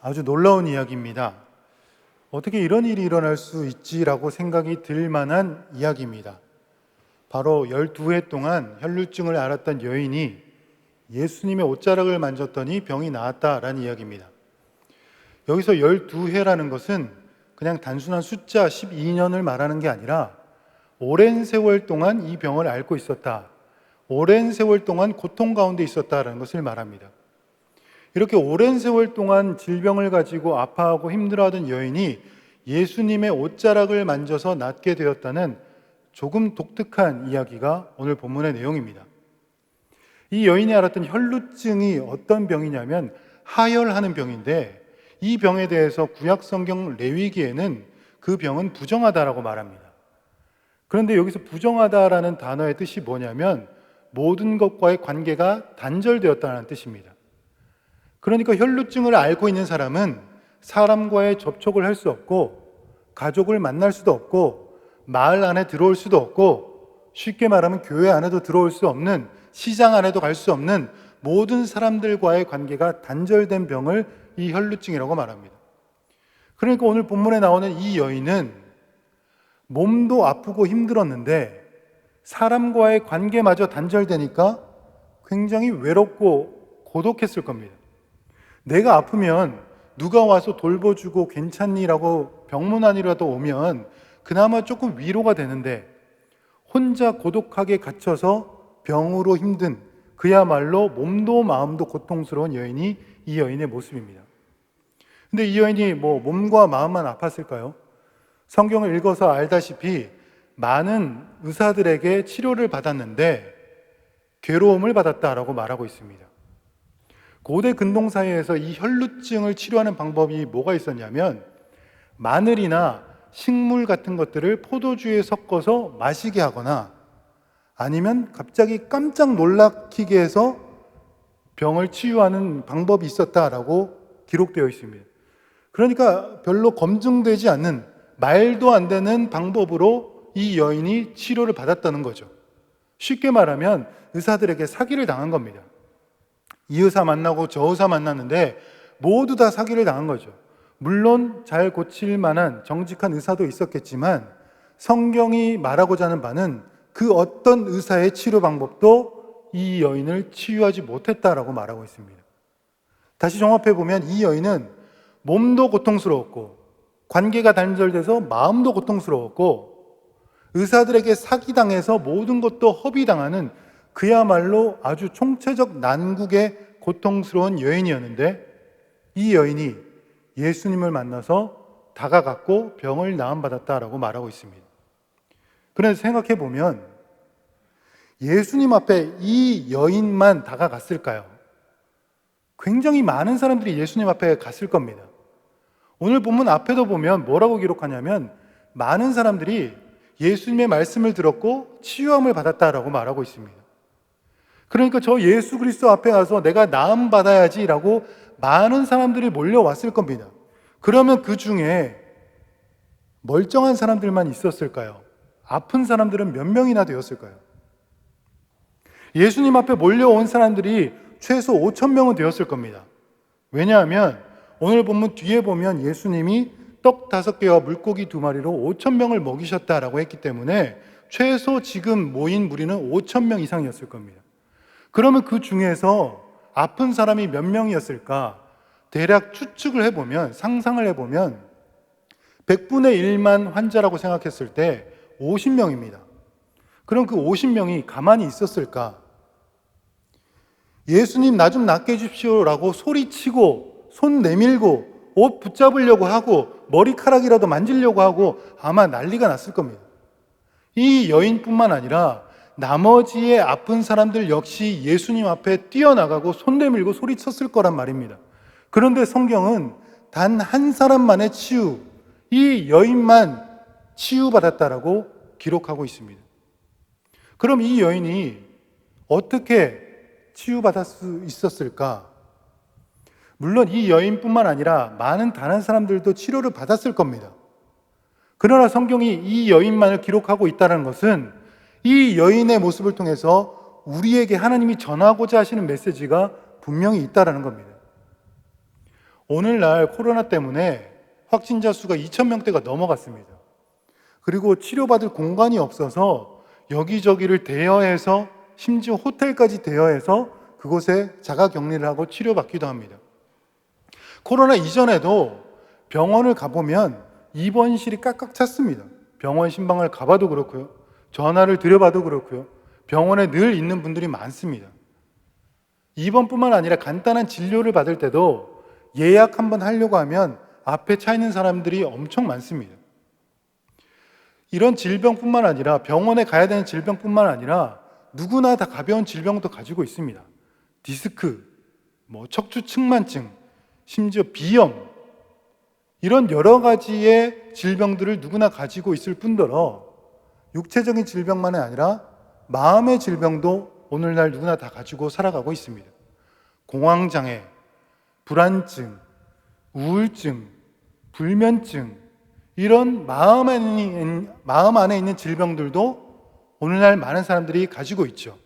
아주 놀라운 이야기입니다. 어떻게 이런 일이 일어날 수 있지라고 생각이 들 만한 이야기입니다. 바로 12해 동안 혈루증을 앓았던 여인이 예수님의 옷자락을 만졌더니 병이 나았다라는 이야기입니다. 여기서 12해라는 것은 그냥 단순한 숫자 12년을 말하는 게 아니라 오랜 세월 동안 이 병을 앓고 있었다. 오랜 세월 동안 고통 가운데 있었다라는 것을 말합니다. 이렇게 오랜 세월 동안 질병을 가지고 아파하고 힘들어하던 여인이 예수님의 옷자락을 만져서 낫게 되었다는 조금 독특한 이야기가 오늘 본문의 내용입니다. 이 여인이 앓았던 혈루증이 어떤 병이냐면 하혈하는 병인데 이 병에 대해서 구약 성경 레위기에는 그 병은 부정하다라고 말합니다. 그런데 여기서 부정하다라는 단어의 뜻이 뭐냐면 모든 것과의 관계가 단절되었다는 뜻입니다. 그러니까 혈루증을 앓고 있는 사람은 사람과의 접촉을 할 수 없고 가족을 만날 수도 없고 마을 안에 들어올 수도 없고 쉽게 말하면 교회 안에도 들어올 수 없는 시장 안에도 갈 수 없는 모든 사람들과의 관계가 단절된 병을 이 혈루증이라고 말합니다. 그러니까 오늘 본문에 나오는 이 여인은 몸도 아프고 힘들었는데 사람과의 관계마저 단절되니까 굉장히 외롭고 고독했을 겁니다. 내가 아프면 누가 와서 돌보주고 괜찮니라고 병문안이라도 오면 그나마 조금 위로가 되는데 혼자 고독하게 갇혀서 병으로 힘든 그야말로 몸도 마음도 고통스러운 여인이 이 여인의 모습입니다. 근데 이 여인이 뭐 몸과 마음만 아팠을까요? 성경을 읽어서 알다시피 많은 의사들에게 치료를 받았는데 괴로움을 받았다라고 말하고 있습니다. 고대 근동사회에서 이 혈루증을 치료하는 방법이 뭐가 있었냐면 마늘이나 식물 같은 것들을 포도주에 섞어서 마시게 하거나 아니면 갑자기 깜짝 놀라키게 해서 병을 치유하는 방법이 있었다라고 기록되어 있습니다. 그러니까 별로 검증되지 않는 말도 안 되는 방법으로 이 여인이 치료를 받았다는 거죠. 쉽게 말하면 의사들에게 사기를 당한 겁니다. 이 의사 만나고 저 의사 만났는데 모두 다 사기를 당한 거죠. 물론 잘 고칠 만한 정직한 의사도 있었겠지만 성경이 말하고자 하는 바는 그 어떤 의사의 치료 방법도 이 여인을 치유하지 못했다라고 말하고 있습니다. 다시 종합해 보면 이 여인은 몸도 고통스러웠고 관계가 단절돼서 마음도 고통스러웠고 의사들에게 사기당해서 모든 것도 허비당하는 그야말로 아주 총체적 난국의 고통스러운 여인이었는데 이 여인이 예수님을 만나서 다가갔고 병을 나음받았다라고 말하고 있습니다. 그래서 생각해 보면 예수님 앞에 이 여인만 다가갔을까요? 굉장히 많은 사람들이 예수님 앞에 갔을 겁니다. 오늘 본문 앞에도 보면 뭐라고 기록하냐면 많은 사람들이 예수님의 말씀을 들었고 치유함을 받았다라고 말하고 있습니다. 그러니까 저 예수 그리스도 앞에 와서 내가 나음 받아야지라고 많은 사람들이 몰려왔을 겁니다. 그러면 그 중에 멀쩡한 사람들만 있었을까요? 아픈 사람들은 몇 명이나 되었을까요? 예수님 앞에 몰려온 사람들이 최소 5천 명은 되었을 겁니다. 왜냐하면 오늘 본문 뒤에 보면 예수님이 떡 다섯 개와 물고기 두 마리로 5천 명을 먹이셨다라고 했기 때문에 최소 지금 모인 무리는 5천 명 이상이었을 겁니다. 그러면 그 중에서 아픈 사람이 몇 명이었을까? 대략 추측을 해보면, 상상을 해보면, 100분의 1만 환자라고 생각했을 때 50명입니다. 그럼 그 50명이 가만히 있었을까? 예수님 나 좀 낫게 해주십시오 라고 소리치고, 손 내밀고, 옷 붙잡으려고 하고, 머리카락이라도 만지려고 하고, 아마 난리가 났을 겁니다. 이 여인뿐만 아니라 나머지의 아픈 사람들 역시 예수님 앞에 뛰어나가고 손 내밀고 소리쳤을 거란 말입니다. 그런데 성경은 단 한 사람만의 치유, 이 여인만 치유받았다라고 기록하고 있습니다. 그럼 이 여인이 어떻게 치유받을 수 있었을까? 물론 이 여인뿐만 아니라 많은 다른 사람들도 치료를 받았을 겁니다. 그러나 성경이 이 여인만을 기록하고 있다는 것은 이 여인의 모습을 통해서 우리에게 하나님이 전하고자 하시는 메시지가 분명히 있다라는 겁니다. 오늘날 코로나 때문에 확진자 수가 2,000명대가 넘어갔습니다. 그리고 치료받을 공간이 없어서 여기저기를 대여해서 심지어 호텔까지 대여해서 그곳에 자가 격리를 하고 치료받기도 합니다. 코로나 이전에도 병원을 가보면 입원실이 꽉꽉 찼습니다. 병원 신방을 가봐도 그렇고요. 전화를 드려봐도 그렇고요. 병원에 늘 있는 분들이 많습니다. 입원뿐만 아니라 간단한 진료를 받을 때도 예약 한번 하려고 하면 앞에 차 있는 사람들이 엄청 많습니다. 이런 질병뿐만 아니라 병원에 가야 되는 질병뿐만 아니라 누구나 다 가벼운 질병도 가지고 있습니다. 디스크, 뭐 척추 측만증, 심지어 비염 이런 여러 가지의 질병들을 누구나 가지고 있을 뿐더러 육체적인 질병만이 아니라 마음의 질병도 오늘날 누구나 다 가지고 살아가고 있습니다. 공황장애, 불안증, 우울증, 불면증, 이런 마음 안에, 마음 안에 있는 질병들도 오늘날 많은 사람들이 가지고 있죠.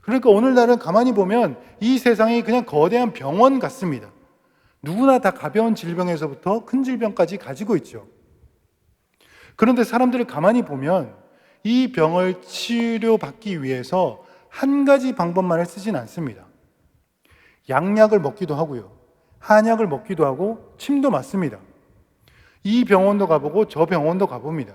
그러니까 오늘날은 가만히 보면 이 세상이 그냥 거대한 병원 같습니다. 누구나 다 가벼운 질병에서부터 큰 질병까지 가지고 있죠. 그런데 사람들을 가만히 보면 이 병을 치료받기 위해서 한 가지 방법만을 쓰진 않습니다. 양약을 먹기도 하고요. 한약을 먹기도 하고 침도 맞습니다. 이 병원도 가보고 저 병원도 가봅니다.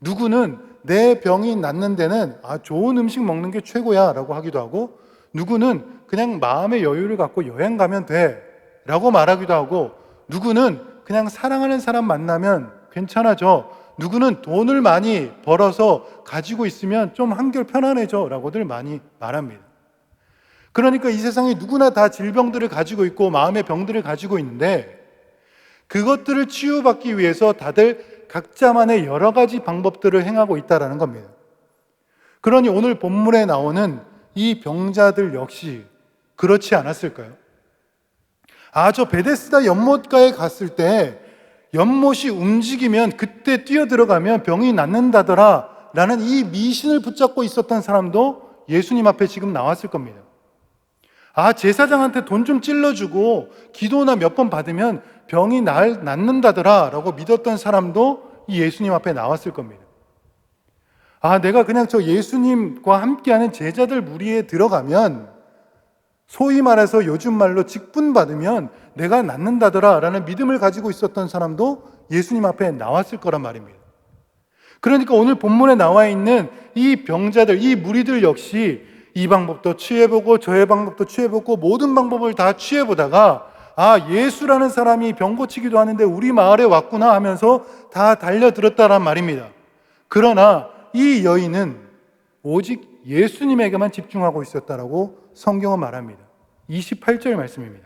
누구는 내 병이 낫는 데는 아, 좋은 음식 먹는 게 최고야 라고 하기도 하고 누구는 그냥 마음의 여유를 갖고 여행 가면 돼 라고 말하기도 하고 누구는 그냥 사랑하는 사람 만나면 괜찮아져 누구는 돈을 많이 벌어서 가지고 있으면 좀 한결 편안해져 라고들 많이 말합니다. 그러니까 이 세상에 누구나 다 질병들을 가지고 있고 마음의 병들을 가지고 있는데 그것들을 치유받기 위해서 다들 각자만의 여러 가지 방법들을 행하고 있다라는 겁니다. 그러니 오늘 본문에 나오는 이 병자들 역시 그렇지 않았을까요? 아, 저 베데스다 연못가에 갔을 때 연못이 움직이면 그때 뛰어 들어가면 병이 낫는다더라 라는 이 미신을 붙잡고 있었던 사람도 예수님 앞에 지금 나왔을 겁니다. 아, 제사장한테 돈 좀 찔러주고 기도나 몇 번 받으면 병이 날, 낫는다더라 라고 믿었던 사람도 이 예수님 앞에 나왔을 겁니다. 아, 내가 그냥 저 예수님과 함께하는 제자들 무리에 들어가면 소위 말해서 요즘 말로 직분받으면 내가 낫는다더라 라는 믿음을 가지고 있었던 사람도 예수님 앞에 나왔을 거란 말입니다. 그러니까 오늘 본문에 나와 있는 이 병자들, 이 무리들 역시 이 방법도 취해보고 저의 방법도 취해보고 모든 방법을 다 취해보다가 아, 예수라는 사람이 병 고치기도 하는데 우리 마을에 왔구나 하면서 다 달려들었다란 말입니다. 그러나 이 여인은 오직 예수님에게만 집중하고 있었다라고 성경은 말합니다. 28절 말씀입니다.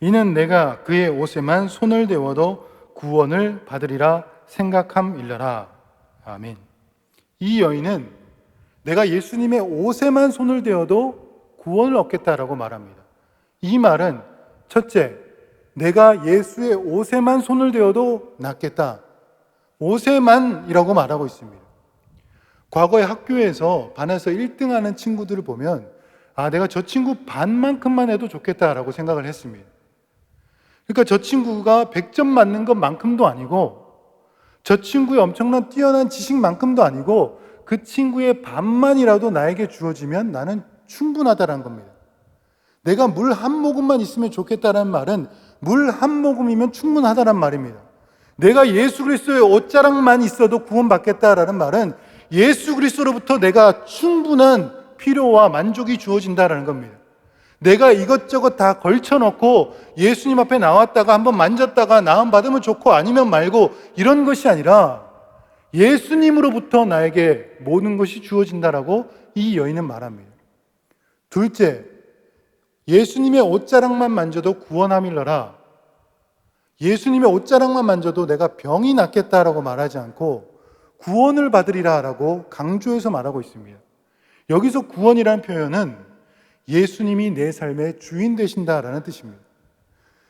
이는 내가 그의 옷에만 손을 대워도 구원을 받으리라 생각함일러라. 아멘. 이 여인은 내가 예수님의 옷에만 손을 대어도 구원을 얻겠다라고 말합니다. 이 말은 첫째, 내가 예수의 옷에만 손을 대어도 낫겠다. 옷에만이라고 말하고 있습니다. 과거에 학교에서 반에서 1등 하는 친구들을 보면 아, 내가 저 친구 반만큼만 해도 좋겠다라고 생각을 했습니다. 그러니까 저 친구가 100점 맞는 것만큼도 아니고 저 친구의 엄청난 뛰어난 지식만큼도 아니고 그 친구의 반만이라도 나에게 주어지면 나는 충분하다는 겁니다. 내가 물 한 모금만 있으면 좋겠다는 말은 물 한 모금이면 충분하다는 말입니다. 내가 예수 그리스도의 옷자락만 있어도 구원받겠다라는 말은 예수 그리스도로부터 내가 충분한 필요와 만족이 주어진다라는 겁니다. 내가 이것저것 다 걸쳐놓고 예수님 앞에 나왔다가 한번 만졌다가 나음 받으면 좋고 아니면 말고 이런 것이 아니라 예수님으로부터 나에게 모든 것이 주어진다라고 이 여인은 말합니다. 둘째, 예수님의 옷자락만 만져도 구원함일러라. 예수님의 옷자락만 만져도 내가 병이 낫겠다라고 말하지 않고 구원을 받으리라라고 강조해서 말하고 있습니다. 여기서 구원이라는 표현은 예수님이 내 삶의 주인 되신다라는 뜻입니다.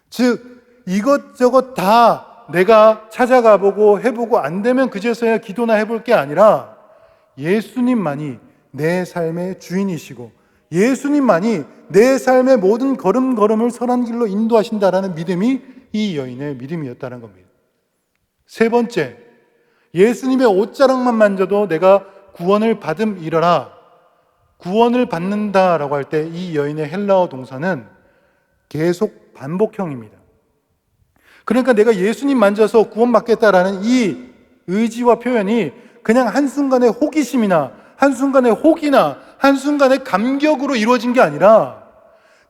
즉, 이것저것 다 내가 찾아가 보고 해보고 안 되면 그제서야 기도나 해볼 게 아니라 예수님만이 내 삶의 주인이시고 예수님만이 내 삶의 모든 걸음걸음을 선한 길로 인도하신다라는 믿음이 이 여인의 믿음이었다는 겁니다. 세 번째, 예수님의 옷자락만 만져도 내가 구원을 받음이러라. 구원을 받는다라고 할 때 이 여인의 헬라어 동사는 계속 반복형입니다. 그러니까 내가 예수님 만져서 구원받겠다라는 이 의지와 표현이 그냥 한순간의 호기심이나 한순간의 혹이나 한순간의 감격으로 이루어진 게 아니라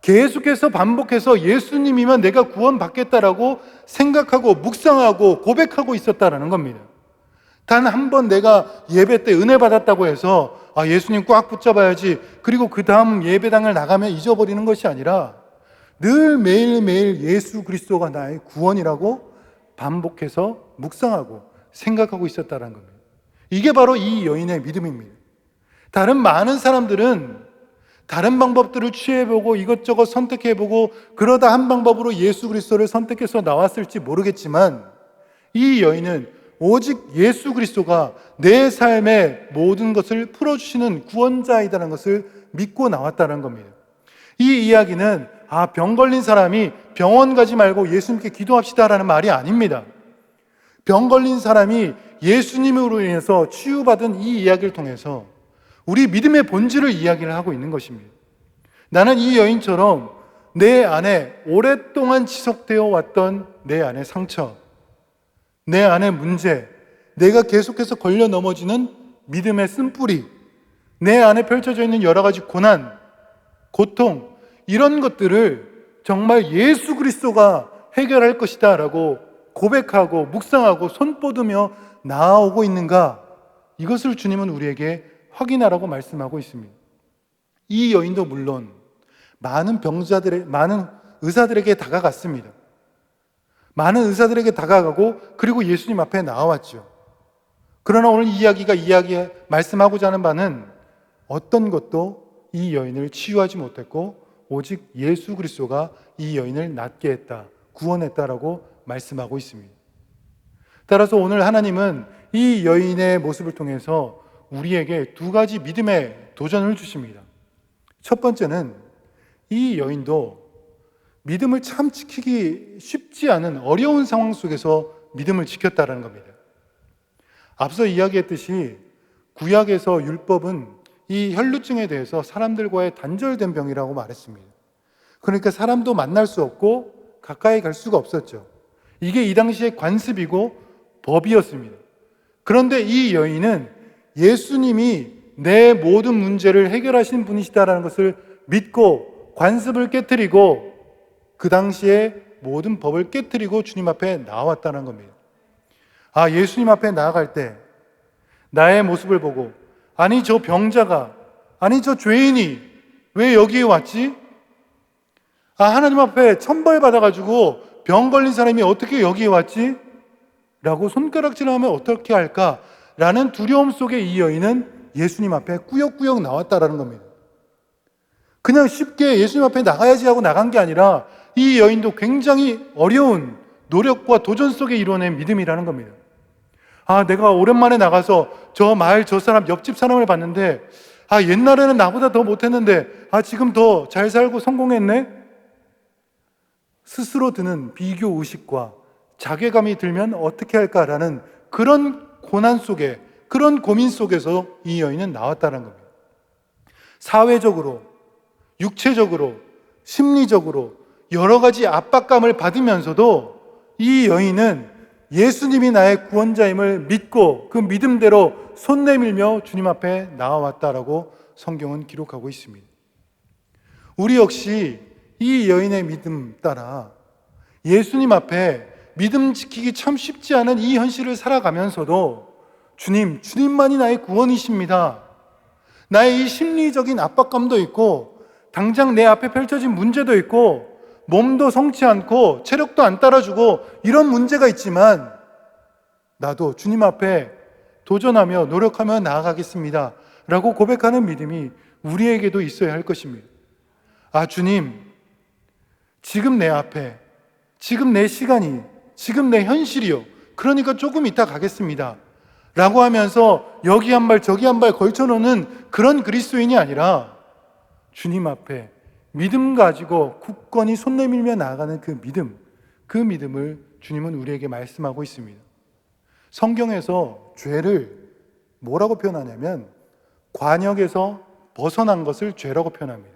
계속해서 반복해서 예수님이면 내가 구원받겠다라고 생각하고 묵상하고 고백하고 있었다라는 겁니다. 단 한 번 내가 예배 때 은혜 받았다고 해서 아, 예수님 꽉 붙잡아야지. 그리고 그 다음 예배당을 나가면 잊어버리는 것이 아니라 늘 매일매일 예수 그리스도가 나의 구원이라고 반복해서 묵상하고 생각하고 있었다는 겁니다. 이게 바로 이 여인의 믿음입니다. 다른 많은 사람들은 다른 방법들을 취해보고 이것저것 선택해보고 그러다 한 방법으로 예수 그리스도를 선택해서 나왔을지 모르겠지만 이 여인은 오직 예수 그리스도가 내 삶의 모든 것을 풀어주시는 구원자이다는 것을 믿고 나왔다는 겁니다. 이 이야기는 아, 병 걸린 사람이 병원 가지 말고 예수님께 기도합시다라는 말이 아닙니다. 병 걸린 사람이 예수님으로 인해서 치유받은 이 이야기를 통해서 우리 믿음의 본질을 이야기를 하고 있는 것입니다. 나는 이 여인처럼 내 안에 오랫동안 지속되어 왔던 내 안의 상처, 내 안의 문제, 내가 계속해서 걸려 넘어지는 믿음의 쓴뿌리, 내 안에 펼쳐져 있는 여러 가지 고난, 고통, 이런 것들을 정말 예수 그리스도가 해결할 것이다 라고 고백하고 묵상하고 손 뻗으며 나아오고 있는가? 이것을 주님은 우리에게 확인하라고 말씀하고 있습니다. 이 여인도 물론 많은 병자들의, 많은 의사들에게 다가갔습니다. 많은 의사들에게 다가가고 그리고 예수님 앞에 나와왔죠. 그러나 오늘 이야기가 이야기 말씀하고자 하는 바는 어떤 것도 이 여인을 치유하지 못했고 오직 예수 그리스도가 이 여인을 낫게 했다, 구원했다라고 말씀하고 있습니다. 따라서 오늘 하나님은 이 여인의 모습을 통해서 우리에게 두 가지 믿음의 도전을 주십니다. 첫 번째는 이 여인도 믿음을 참 지키기 쉽지 않은 어려운 상황 속에서 믿음을 지켰다는 겁니다. 앞서 이야기했듯이 구약에서 율법은 이 혈루증에 대해서 사람들과의 단절된 병이라고 말했습니다. 그러니까 사람도 만날 수 없고 가까이 갈 수가 없었죠. 이게 이 당시의 관습이고 법이었습니다. 그런데 이 여인은 예수님이 내 모든 문제를 해결하신 분이시다라는 것을 믿고 관습을 깨뜨리고 그 당시에 모든 법을 깨뜨리고 주님 앞에 나왔다는 겁니다. 아, 예수님 앞에 나아갈 때 나의 모습을 보고 아니 저 병자가 아니 저 죄인이 왜 여기에 왔지? 아, 하나님 앞에 천벌 받아 가지고 병 걸린 사람이 어떻게 여기에 왔지? 라고 손가락질을 하면 어떻게 할까? 라는 두려움 속에 이 여인은 예수님 앞에 꾸역꾸역 나왔다라는 겁니다. 그냥 쉽게 예수님 앞에 나가야지 하고 나간 게 아니라 이 여인도 굉장히 어려운 노력과 도전 속에 이루어낸 믿음이라는 겁니다. 아, 내가 오랜만에 나가서 저 마을 저 사람, 옆집 사람을 봤는데, 아, 옛날에는 나보다 더 못했는데, 아, 지금 더 잘 살고 성공했네? 스스로 드는 비교 의식과 자괴감이 들면 어떻게 할까라는 그런 고난 속에, 그런 고민 속에서 이 여인은 나왔다는 겁니다. 사회적으로, 육체적으로, 심리적으로, 여러 가지 압박감을 받으면서도 이 여인은 예수님이 나의 구원자임을 믿고 그 믿음대로 손 내밀며 주님 앞에 나와왔다라고 성경은 기록하고 있습니다. 우리 역시 이 여인의 믿음 따라 예수님 앞에 믿음 지키기 참 쉽지 않은 이 현실을 살아가면서도 주님, 주님만이 나의 구원이십니다. 나의 이 심리적인 압박감도 있고 당장 내 앞에 펼쳐진 문제도 있고 몸도 성치 않고 체력도 안 따라주고 이런 문제가 있지만 나도 주님 앞에 도전하며 노력하며 나아가겠습니다. 라고 고백하는 믿음이 우리에게도 있어야 할 것입니다. 아, 주님, 지금 내 앞에, 지금 내 시간이, 지금 내 현실이요. 그러니까 조금 이따 가겠습니다. 라고 하면서 여기 한 발, 저기 한 발 걸쳐놓는 그런 그리스도인이 아니라 주님 앞에 믿음 가지고 굳건히 손 내밀며 나아가는 그 믿음, 그 믿음을 주님은 우리에게 말씀하고 있습니다. 성경에서 죄를 뭐라고 표현하냐면 관역에서 벗어난 것을 죄라고 표현합니다.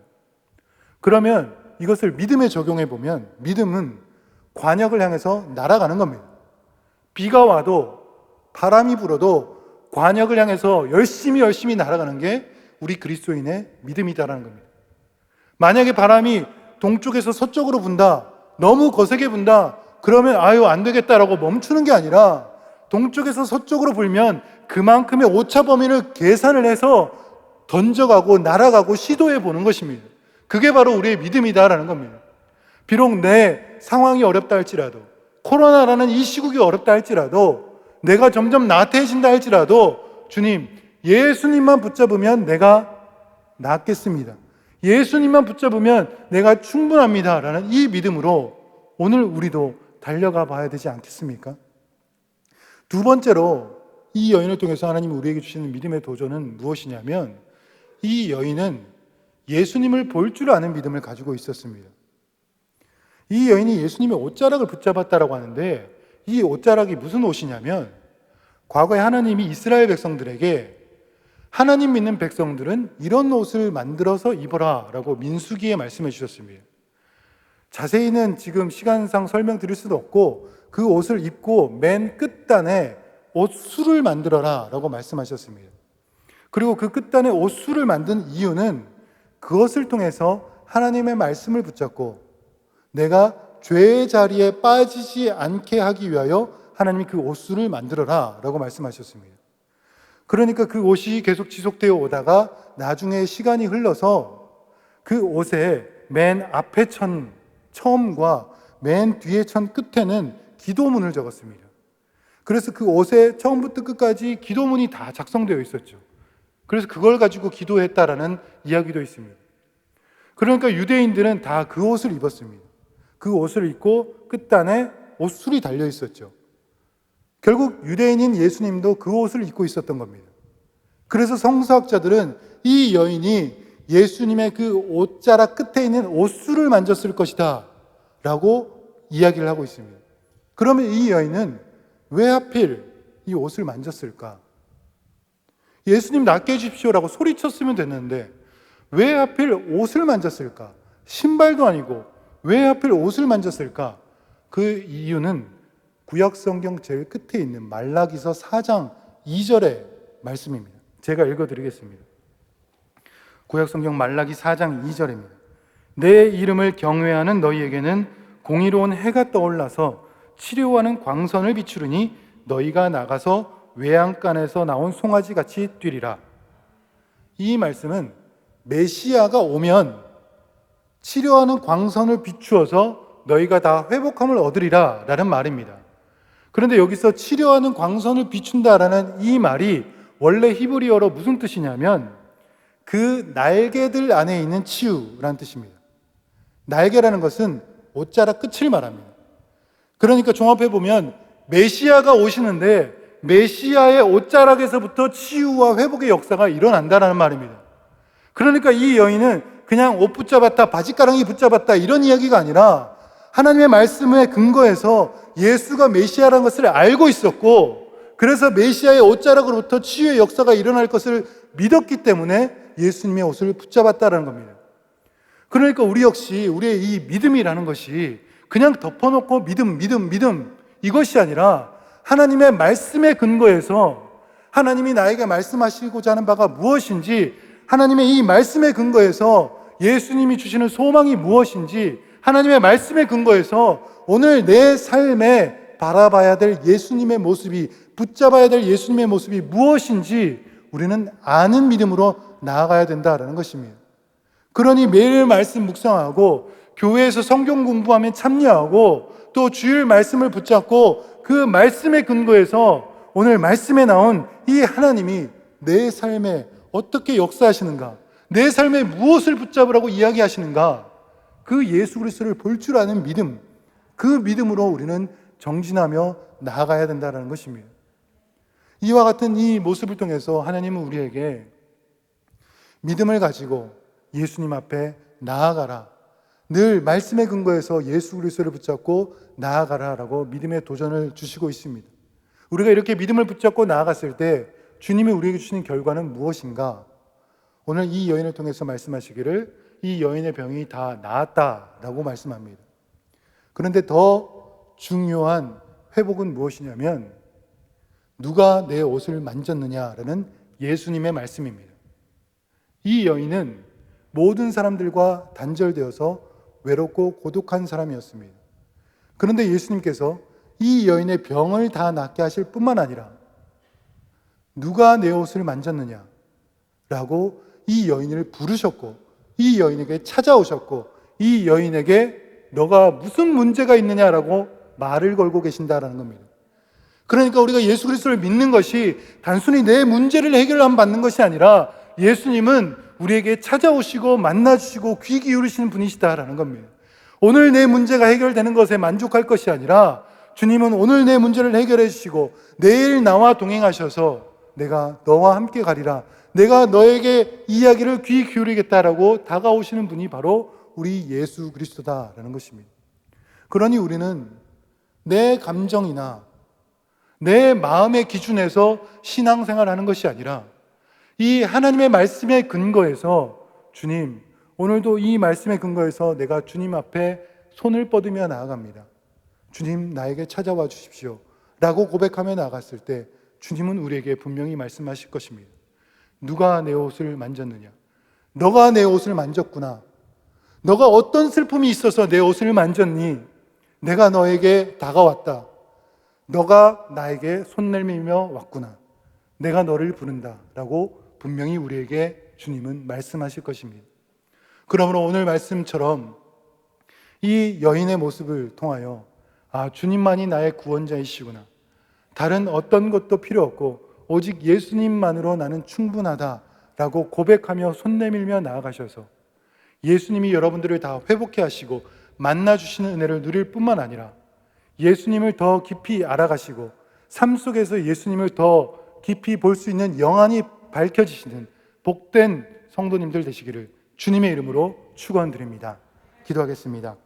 그러면 이것을 믿음에 적용해 보면 믿음은 관역을 향해서 날아가는 겁니다. 비가 와도 바람이 불어도 관역을 향해서 열심히 열심히 날아가는 게 우리 그리스도인의 믿음이다라는 겁니다. 만약에 바람이 동쪽에서 서쪽으로 분다, 너무 거세게 분다, 그러면 아유 안 되겠다라고 멈추는 게 아니라 동쪽에서 서쪽으로 불면 그만큼의 오차 범위를 계산을 해서 던져가고 날아가고 시도해 보는 것입니다. 그게 바로 우리의 믿음이다라는 겁니다. 비록 내 상황이 어렵다 할지라도 코로나라는 이 시국이 어렵다 할지라도 내가 점점 나태해진다 할지라도 주님 예수님만 붙잡으면 내가 낫겠습니다. 예수님만 붙잡으면 내가 충분합니다 라는 이 믿음으로 오늘 우리도 달려가 봐야 되지 않겠습니까? 두 번째로 이 여인을 통해서 하나님이 우리에게 주시는 믿음의 도전은 무엇이냐면 이 여인은 예수님을 볼 줄 아는 믿음을 가지고 있었습니다. 이 여인이 예수님의 옷자락을 붙잡았다라고 하는데 이 옷자락이 무슨 옷이냐면 과거에 하나님이 이스라엘 백성들에게 하나님 믿는 백성들은 이런 옷을 만들어서 입어라 라고 민수기에 말씀해 주셨습니다. 자세히는 지금 시간상 설명드릴 수도 없고 그 옷을 입고 맨 끝단에 옷수를 만들어라 라고 말씀하셨습니다. 그리고 그 끝단에 옷수를 만든 이유는 그것을 통해서 하나님의 말씀을 붙잡고 내가 죄의 자리에 빠지지 않게 하기 위하여 하나님이 그 옷수를 만들어라 라고 말씀하셨습니다. 그러니까 그 옷이 계속 지속되어 오다가 나중에 시간이 흘러서 그 옷의 맨 앞에 천 처음과 맨 뒤에 천 끝에는 기도문을 적었습니다. 그래서 그 옷에 처음부터 끝까지 기도문이 다 작성되어 있었죠. 그래서 그걸 가지고 기도했다라는 이야기도 있습니다. 그러니까 유대인들은 다 그 옷을 입었습니다. 그 옷을 입고 끝단에 옷술이 달려 있었죠. 결국 유대인인 예수님도 그 옷을 입고 있었던 겁니다. 그래서 성서학자들은 이 여인이 예수님의 그 옷자락 끝에 있는 옷술을 만졌을 것이다. 라고 이야기를 하고 있습니다. 그러면 이 여인은 왜 하필 이 옷을 만졌을까? 예수님 낫게 해주십시오라고 소리쳤으면 됐는데 왜 하필 옷을 만졌을까? 신발도 아니고 왜 하필 옷을 만졌을까? 그 이유는 구약 성경 제일 끝에 있는 말라기서 4장 2절의 말씀입니다. 제가 읽어 드리겠습니다. 구약 성경 말라기 4장 2절입니다. 내 이름을 경외하는 너희에게는 공의로운 해가 떠올라서 치료하는 광선을 비추르니 너희가 나가서 외양간에서 나온 송아지 같이 뛰리라. 이 말씀은 메시아가 오면 치료하는 광선을 비추어서 너희가 다 회복함을 얻으리라 라는 말입니다. 그런데 여기서 치료하는 광선을 비춘다라는 이 말이 원래 히브리어로 무슨 뜻이냐면 그 날개들 안에 있는 치유라는 뜻입니다. 날개라는 것은 옷자락 끝을 말합니다. 그러니까 종합해 보면 메시아가 오시는데 메시아의 옷자락에서부터 치유와 회복의 역사가 일어난다라는 말입니다. 그러니까 이 여인은 그냥 옷 붙잡았다, 바지가랑이 붙잡았다 이런 이야기가 아니라 하나님의 말씀에 근거해서 예수가 메시아라는 것을 알고 있었고 그래서 메시아의 옷자락으로부터 치유의 역사가 일어날 것을 믿었기 때문에 예수님의 옷을 붙잡았다라는 겁니다. 그러니까 우리 역시 우리의 이 믿음이라는 것이 그냥 덮어놓고 믿음, 믿음, 믿음 이것이 아니라 하나님의 말씀에 근거해서 하나님이 나에게 말씀하시고자 하는 바가 무엇인지 하나님의 이 말씀에 근거해서 예수님이 주시는 소망이 무엇인지 하나님의 말씀에 근거해서 오늘 내 삶에 바라봐야 될 예수님의 모습이 붙잡아야 될 예수님의 모습이 무엇인지 우리는 아는 믿음으로 나아가야 된다라는 것입니다. 그러니 매일 말씀 묵상하고 교회에서 성경 공부하면 참여하고 또 주일 말씀을 붙잡고 그 말씀에 근거해서 오늘 말씀에 나온 이 하나님이 내 삶에 어떻게 역사하시는가? 내 삶에 무엇을 붙잡으라고 이야기하시는가? 그 예수 그리스도를 볼 줄 아는 믿음, 그 믿음으로 우리는 정진하며 나아가야 된다는 것입니다. 이와 같은 이 모습을 통해서 하나님은 우리에게 믿음을 가지고 예수님 앞에 나아가라. 늘 말씀의 근거에서 예수 그리스도를 붙잡고 나아가라라고 믿음의 도전을 주시고 있습니다. 우리가 이렇게 믿음을 붙잡고 나아갔을 때 주님이 우리에게 주시는 결과는 무엇인가? 오늘 이 여인을 통해서 말씀하시기를 이 여인의 병이 다 나았다라고 말씀합니다. 그런데 더 중요한 회복은 무엇이냐면 누가 내 옷을 만졌느냐라는 예수님의 말씀입니다. 이 여인은 모든 사람들과 단절되어서 외롭고 고독한 사람이었습니다. 그런데 예수님께서 이 여인의 병을 다 낫게 하실 뿐만 아니라 누가 내 옷을 만졌느냐 라고 이 여인을 부르셨고 이 여인에게 찾아오셨고 이 여인에게 너가 무슨 문제가 있느냐라고 말을 걸고 계신다라는 겁니다. 그러니까 우리가 예수 그리스도를 믿는 것이 단순히 내 문제를 해결함 받는 것이 아니라 예수님은 우리에게 찾아오시고 만나주시고 귀 기울이시는 분이시다라는 겁니다. 오늘 내 문제가 해결되는 것에 만족할 것이 아니라 주님은 오늘 내 문제를 해결해 주시고 내일 나와 동행하셔서 내가 너와 함께 가리라. 내가 너에게 이야기를 귀 기울이겠다라고 다가오시는 분이 바로 우리 예수 그리스도다라는 것입니다. 그러니 우리는 내 감정이나 내 마음의 기준에서 신앙생활 하는 것이 아니라 이 하나님의 말씀의 근거에서 주님, 오늘도 이 말씀의 근거에서 내가 주님 앞에 손을 뻗으며 나아갑니다. 주님, 나에게 찾아와 주십시오. 라고 고백하며 나갔을 때 주님은 우리에게 분명히 말씀하실 것입니다. 누가 내 옷을 만졌느냐? 너가 내 옷을 만졌구나. 너가 어떤 슬픔이 있어서 내 옷을 만졌니? 내가 너에게 다가왔다. 너가 나에게 손 내밀며 왔구나. 내가 너를 부른다. 라고 분명히 우리에게 주님은 말씀하실 것입니다. 그러므로 오늘 말씀처럼 이 여인의 모습을 통하여 아, 주님만이 나의 구원자이시구나. 다른 어떤 것도 필요 없고 오직 예수님만으로 나는 충분하다. 라고 고백하며 손 내밀며 나아가셔서 예수님이 여러분들을 다 회복해 하시고 만나 주시는 은혜를 누릴 뿐만 아니라 예수님을 더 깊이 알아가시고 삶 속에서 예수님을 더 깊이 볼 수 있는 영안이 밝혀지시는 복된 성도님들 되시기를 주님의 이름으로 축원드립니다. 기도하겠습니다.